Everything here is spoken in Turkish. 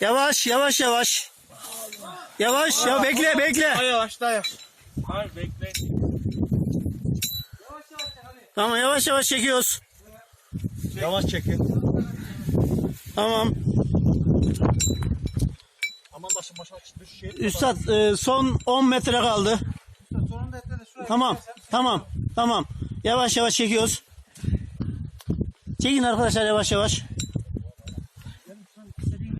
Yavaş yavaş yavaş. Yavaş ya bekle bekle. Daha yavaş daha yavaş. Hayır bekle. Tamam yavaş yavaş çekiyoruz. Yavaş çekin. Tamam. Aman başım başa düş şey. Üstad e, son 10 metre kaldı. Sonunda etle de şuraya Tamam. Tamam. Tamam. Yavaş yavaş çekiyoruz. Çekin arkadaşlar yavaş yavaş.